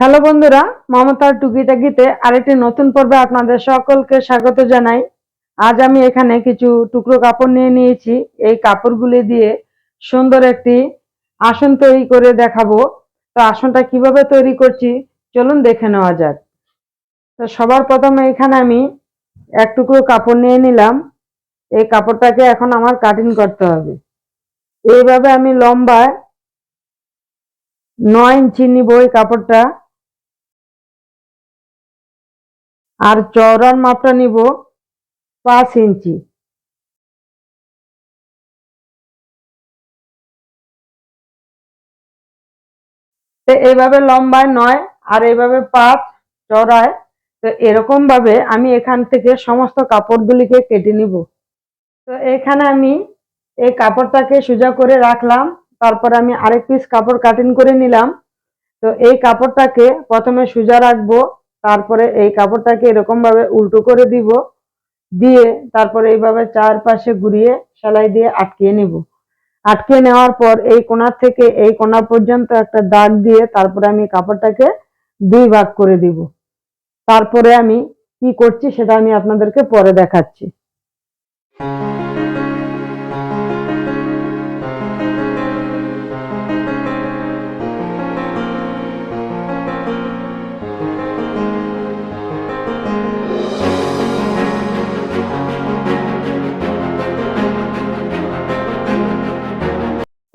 Hello বন্ধুরা, মমতার টুকিটাকিতে আরেকটি নতুন পর্বে আপনাদের সকলকে স্বাগত জানাই। আজ আমি এখানে কিছু টুকরো কাপড় নিয়ে নিয়েছি। এই কাপড়গুলি দিয়ে সুন্দর একটি আসন তৈরি করে দেখাবো। তো আসনটা কীভাবে তৈরি করছি, চলুন দেখে নেওয়া যাক। তো সবার প্রথমে এখানে আমি এক টুকরো কাপড় নিয়ে নিলাম। এই কাপড়টাকে এখন আমার কাটিং করতে হবে। এইভাবে আমি লম্বায় নয় ইঞ্চি নিব এই কাপড়টা। আর চওড়ার মাপটা নিব পাঁচ ইঞ্চি। তো এইভাবে লম্বায় নয় আর এইভাবে পাঁচ চড়ায় তো এরকম ভাবে আমি এখান থেকে সমস্ত কাপড়গুলিকে কেটে নিব। তো এখানে আমি এই কাপড়টাকে সোজা করে রাখলাম, তারপর আমি আরেক পিস কাপড় কাটিং করে নিলাম। তো এই কাপড়টাকে প্রথমে সোজা রাখব তারপরে এই কাপড়টাকে এরকম ভাবে উল্টো করে দিব। দিয়ে তারপরে এইভাবে চারপাশে ঘুরিয়ে সেলাই দিয়ে আটকিয়ে নিব। আটকে নেওয়ার পর এই কোণার থেকে এই কোনা পর্যন্ত একটা দাগ দিয়ে তারপরে আমি কাপড়টাকে দুই ভাগ করে দিব। তারপরে আমি কি করছি সেটা আমি আপনাদেরকে পরে দেখাচ্ছি।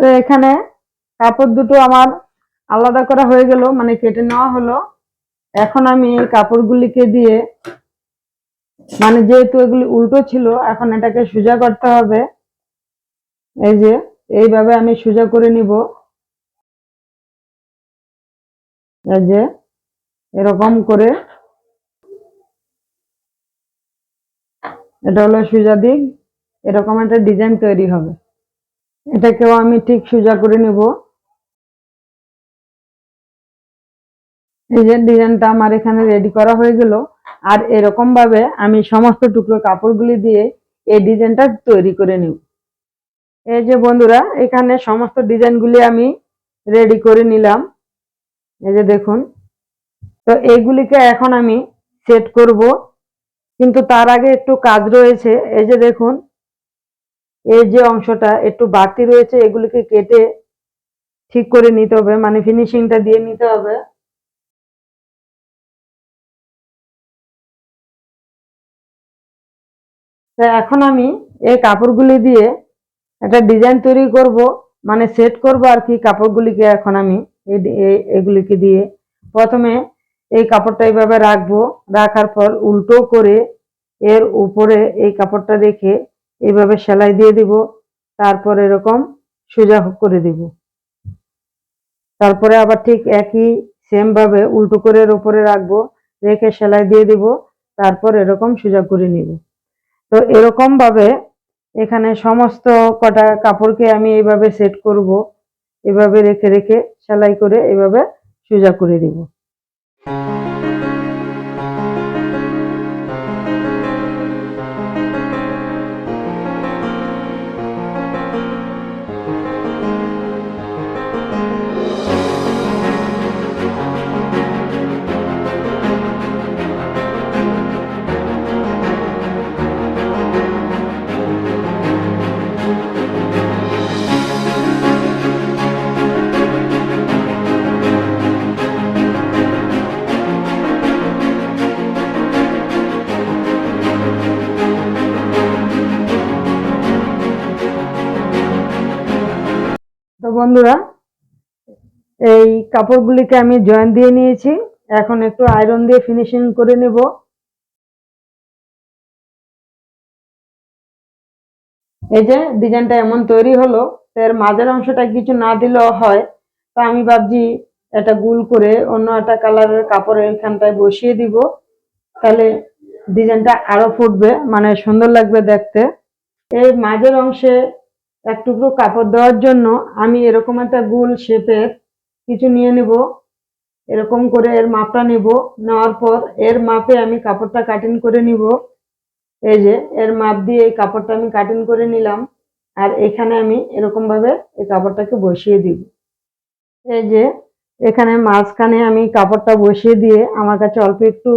তো এখানে কাপড় দুটো আমার আলাদা করা হয়ে গেল মানে কেটে নেওয়া হলো। এখন আমি এই কাপড়গুলিকে দিয়ে মানে যেহেতু এগুলি উল্টো ছিল, এখন এটাকে সোজা করতে হবে। এই যে, এইভাবে আমি সোজা করে নিব। এই যে, এরকম করে। এটা হলো সোজা দিক, এরকম একটা ডিজাইন তৈরি হবে। এটাকেও আমি ঠিক সোজা করে নেব। এই যে ডিজাইনটা আমার এখানে রেডি করা হয়ে গেল। আর এরকম ভাবে আমি সমস্ত টুকরো কাপড়গুলি দিয়ে এই ডিজাইনটা তৈরি করে নিব। এই যে বন্ধুরা, এখানে সমস্ত ডিজাইনগুলি আমি রেডি করে নিলাম। এই যে দেখুন, তো এইগুলিকে এখন আমি সেট করব। কিন্তু তার আগে একটু কাজ রয়েছে। এই যে দেখুন এই যে অংশটা একটু বাড়তি রয়েছে, এগুলিকে কেটে ঠিক করে নিতে হবে মানে ফিনিশিংটা দিয়ে নিতে হবে। তা এখন আমি এই কাপড়গুলি দিয়ে একটা ডিজাইন তৈরি করব মানে সেট করব আর কি কাপড়গুলিকে এখন আমি এগুলিকে দিয়ে। প্রথমে এই কাপড়টা এইভাবে রাখব, রাখার পর উল্টো করে এর উপরে এই কাপড়টা রেখে এইভাবে সেলাই দিয়ে দিব, তারপর এরকম সোজা করে দিব। তারপরে আবার ঠিক একই সেম ভাবে উল্টো করে এর উপরে রাখব, রেখে সেলাই দিয়ে দিব, তারপর এরকম সোজা করে নিব। তো এরকম ভাবে এখানে সমস্ত কটা কাপড়কে আমি এইভাবে সেট করব, এভাবে রেখে রেখে সেলাই করে এভাবে সোজা করে দিব। বন্ধুরা, এই কাপড়গুলিকে আমি জয়েন দিয়ে নিয়েছি। এখন একটু আয়রন দিয়ে ফিনিশিং করে নেব। এই যে ডিজাইনটা এমন তৈরি হলো, এর মাঝের অংশটা কিছু না দিলেও হয়, তা আমি ভাবছি এটা গুল করে অন্য একটা কালারের কাপড় এখানটায় বসিয়ে দিব। তাহলে ডিজাইনটা আরও ফুটবে মানে সুন্দর লাগবে দেখতে। এই মাঝের অংশে এক টুকরো কাপড় দেওয়ার জন্য আমি এরকম একটা গোল শেপের কিছু নিয়ে নেব। এরকম করে এর মাপটা নেব। নেওয়ার পর এর মাপে আমি কাপড়টা কাটিং করে নিব। এই যে, এর মাপ দিয়ে এই কাপড়টা আমি কাটিং করে নিলাম আর এখানে আমি এরকম ভাবে এই কাপড়টাকে বসিয়ে দিব। এই যে, এখানে মাঝখানে আমি কাপড়টা বসিয়ে দিয়ে আমার কাছে অল্প একটু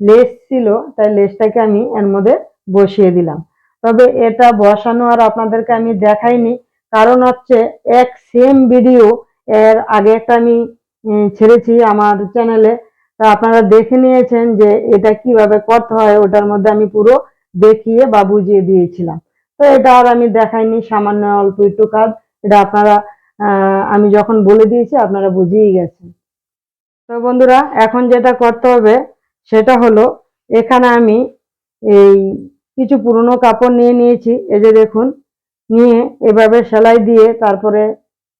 লেস ছিল, তাই লেসটাকে আমি এর মধ্যে বসিয়ে দিলাম। তবে এটা বসানো আর আপনাদেরকে আমি দেখাইনি। কারণ হচ্ছে এক সেম ভিডিও এর আগে একটা আমি ছেড়েছি আমার চ্যানেলে তা আপনারা দেখে নিয়েছেন যে এটা কীভাবে করতে হয়, ওটার মধ্যে আমি পুরো দেখিয়ে বা বুঝিয়ে দিয়েছিলাম। তো এটা আর আমি দেখাইনি, সামান্য অল্প একটু কাজ। এটা আপনারা আমি যখন বলে দিয়েছি, আপনারা বুঝিয়ে গেছেন। তো বন্ধুরা, এখন যেটা করতে হবে, সেটা হলো, এখানে আমি এই কিছু পুরনো কাপড় নিয়ে নিয়েছি। এই যে দেখুন, নিয়ে এভাবে সেলাই দিয়ে তারপরে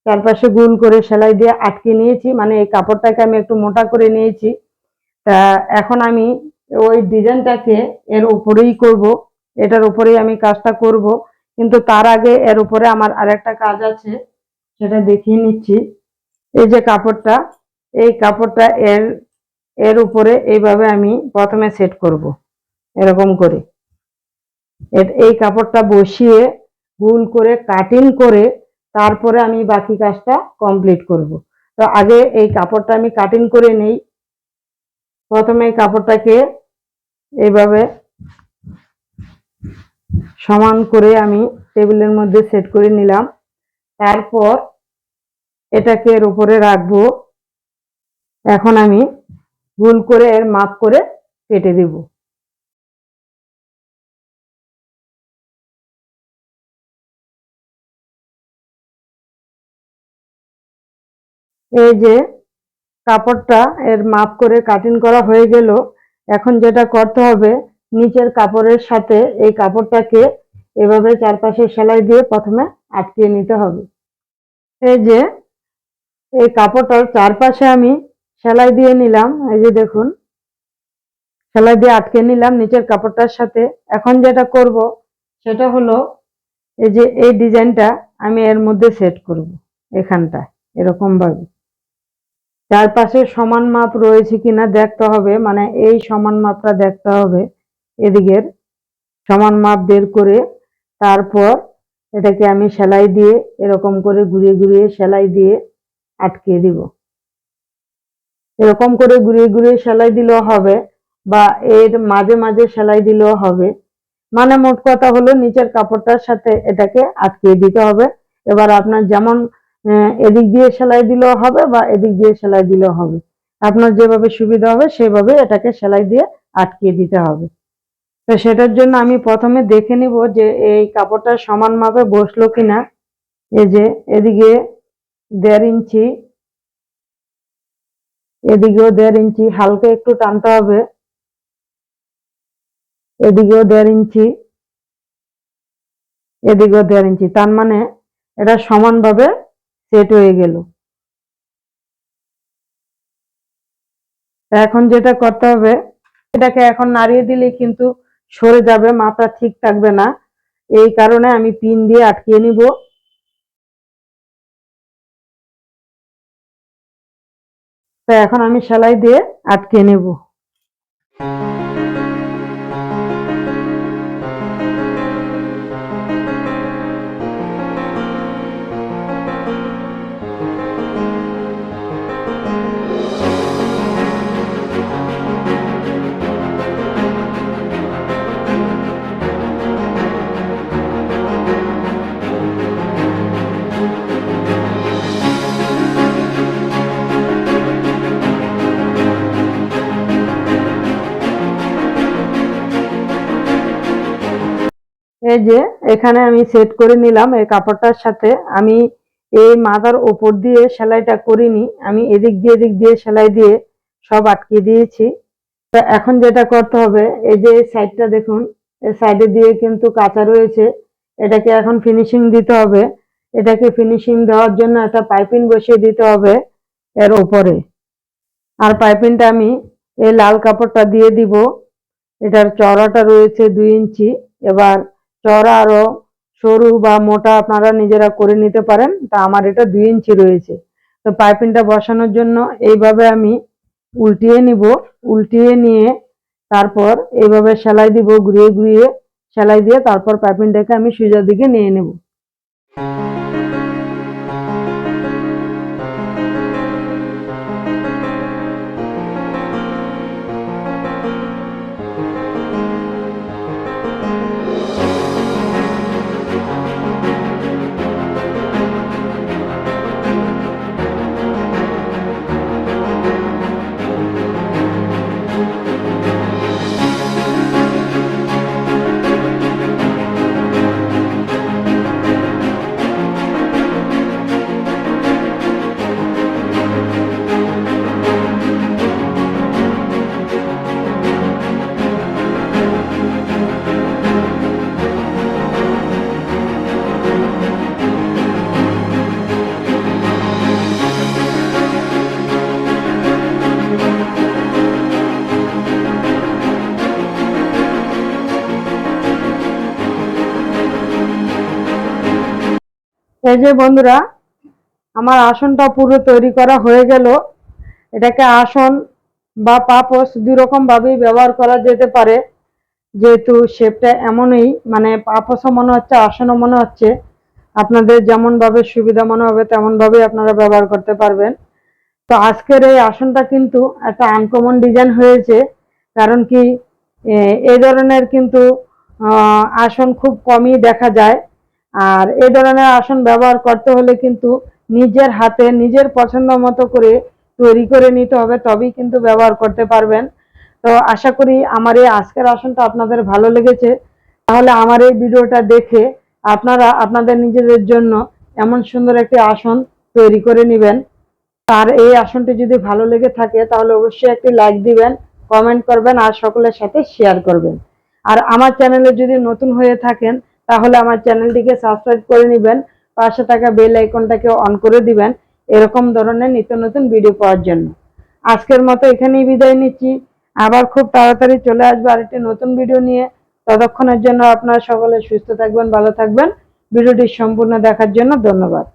চারপাশে গুল করে সেলাই দিয়ে আটকে নিয়েছি। মানে এই কাপড়টাকে আমি একটু মোটা করে নিয়েছি। তা এখন আমি ওই ডিজাইনটাকে এর উপরেই করব। এটার উপরেই আমি কাজটা করব। কিন্তু তার আগে এর উপরে আমার আরেকটা কাজ আছে, সেটা দেখিয়ে নিচ্ছি। এই যে কাপড়টা, এই কাপড়টা এর এর উপরে এইভাবে আমি প্রথমে সেট করব। এরকম করে। এই কাপড়টা বসিয়ে গুল করে কাটিং করে তারপরে আমি বাকি কাজটা কমপ্লিট করব। তো আগে এই কাপড়টা আমি কাটিং করে নেই। প্রথমে কাপড়টাকে এইভাবে সমান করে আমি টেবিলের মধ্যে সেট করে নিলাম। তারপর এটাকে এর উপরে রাখব। এখন আমি ভুল করে এর মাপ করে কেটে দেব। এই যে কাপড়টা এর মাপ করে কাটিং করা হয়ে গেল। এখন যেটা করতে হবে, নিচের কাপড়ের সাথে এই কাপড়টাকে এভাবে চারপাশে সেলাই দিয়ে প্রথমে আটকিয়ে নিতে হবে। এই যে এই কাপড়টার চারপাশে আমি সেলাই দিয়ে নিলাম, এই যে দেখুন। সেলাই দিয়ে আটকে নিলাম নিচের কাপড়টার সাথে। এখন যেটা করব, সেটা হলো এই যে এই ডিজাইনটা আমি এর মধ্যে সেট করব এখানটা এরকম ভাবে চারপাশে সমান মাপ রয়েছে কিনা দেখতে হবে মানে এই সমান মাপটা দেখতে হবে এদিকের। সমান মাপ বের করে তারপর এটাকে আমি সেলাই দিয়ে এরকম করে ঘুরিয়ে ঘুরিয়ে সেলাই দিয়ে আটকে দিব। এরকম করে ঘুরিয়ে ঘুরিয়ে সেলাই দিলেও হবে বা এর মাঝে মাঝে সেলাই দিলেও হবে। মানে মোট কথা হলো নিচের কাপড়টার সাথে এটাকে আটকিয়ে দিতে হবে। এবার আপনার যেমন এদিক দিয়ে সেলাই দিলেও হবে বা এদিক দিয়ে সেলাই দিলেও হবে। আপনার যেভাবে সুবিধা হবে, সেভাবে এটাকে সেলাই দিয়ে আটকিয়ে দিতে হবে। তো সেটার জন্য আমি প্রথমে দেখে নিব যে এই কাপড়টা সমান মাপে বসল কিনা। এই যে এদিকে দেড় ইঞ্চি, এদিকেও দেড় ইঞ্চি, হালকা একটু টানতে হবে। এদিকেও দেড় ইঞ্চি, এদিকেও দেড় ইঞ্চি, তার মানে এটা সমানভাবে সেট হয়ে গেল। এখন যেটা করতে হবে, এটাকে এখন নাড়িয়ে দিলে কিন্তু সরে যাবে, মাপটা ঠিক থাকবে না। এই কারণে আমি পিন দিয়ে আটকিয়ে নিব। তা এখন আমি সেলাই দিয়ে আটকে নেব। এই যে, এখানে আমি সেট করে নিলাম এই কাপড়টার সাথে। আমি এই মাথার ওপর দিয়ে সেলাইটা করিনি। আমি এদিক দিয়ে এদিক দিয়ে সেলাই দিয়ে সব আটকে দিয়েছি। তো এখন যেটা করতে হবে, এই যে সাইডটা দেখুন, এই সাইডে দিয়ে কিন্তু কাঁচা রয়েছে। এটাকে এখন ফিনিশিং দিতে হবে। এটাকে ফিনিশিং দেওয়ার জন্য একটা পাইপিং বসিয়ে দিতে হবে এর ওপরে। আর পাইপিংটা আমি এই লাল কাপড়টা দিয়ে দিব। এটার চওড়াটা রয়েছে দুই ইঞ্চি। এবার চওড়া আরও সরু বা মোটা আপনারা নিজেরা করে নিতে পারেন। তা আমার এটা দুই ইঞ্চি রয়েছে। তো পাইপিংটা বসানোর জন্য এইভাবে আমি উল্টিয়ে নিব। উল্টিয়ে নিয়ে তারপর এইভাবে সেলাই দিব, ঘুরিয়ে ঘুরিয়ে সেলাই দিয়ে তারপর পাইপিংটাকে আমি সুজার দিকে নিয়ে নেব। এই যে বন্ধুরা, আমার আসনটা পুরো তৈরি করা হয়ে গেল। এটাকে আসন বা পাপোস দুই রকম ভাবেই ব্যবহার করা যেতে পারে। যেহেতু শেপটা এমনই মানে পাপোসও মনে হচ্ছে, আসনও মনে হচ্ছে। আপনাদের যেমন ভাবে সুবিধা মনে হবে তেমন ভাবেই আপনারা ব্যবহার করতে পারবেন। তো আজকের এই আসনটা কিন্তু একটা আনকমন ডিজাইন হয়েছে। কারণ কি এই ধরনের কিন্তু আসন খুব কমই দেখা যায়। আর এই ধরনের আসন ব্যবহার করতে হলে কিন্তু নিজের হাতে, নিজের পছন্দ মতো করে তৈরি করে নিতে হবে, তবেই কিন্তু ব্যবহার করতে পারবেন। তো আশা করি আমার এই আজকের আসনটা আপনাদের ভালো লেগেছে। তাহলে আমার এই ভিডিওটা দেখে আপনারা আপনাদের নিজেদের জন্য এমন সুন্দর একটি আসন তৈরি করে নেবেন। আর এই আসনটি যদি ভালো লেগে থাকে, তাহলে অবশ্যই একটি লাইক দিবেন কমেন্ট করবেন আর সকলের সাথে শেয়ার করবেন। আর আমার চ্যানেলে যদি নতুন হয়ে থাকেন তাহলে আমার চ্যানেলটিকে সাবস্ক্রাইব করে নেবেন, পাশে থাকা বেল আইকনটাকে অন করে দিবেন, এরকম ধরনের নিত্য নতুন ভিডিও পাওয়ার জন্য। আজকের মতো এখানেই বিদায় নিচ্ছি। আবার খুব তাড়াতাড়ি চলে আসব আরেকটি নতুন ভিডিও নিয়ে। ততক্ষণের জন্য আপনারা সকলে সুস্থ থাকবেন, ভালো থাকবেন। ভিডিওটি সম্পূর্ণ দেখার জন্য ধন্যবাদ।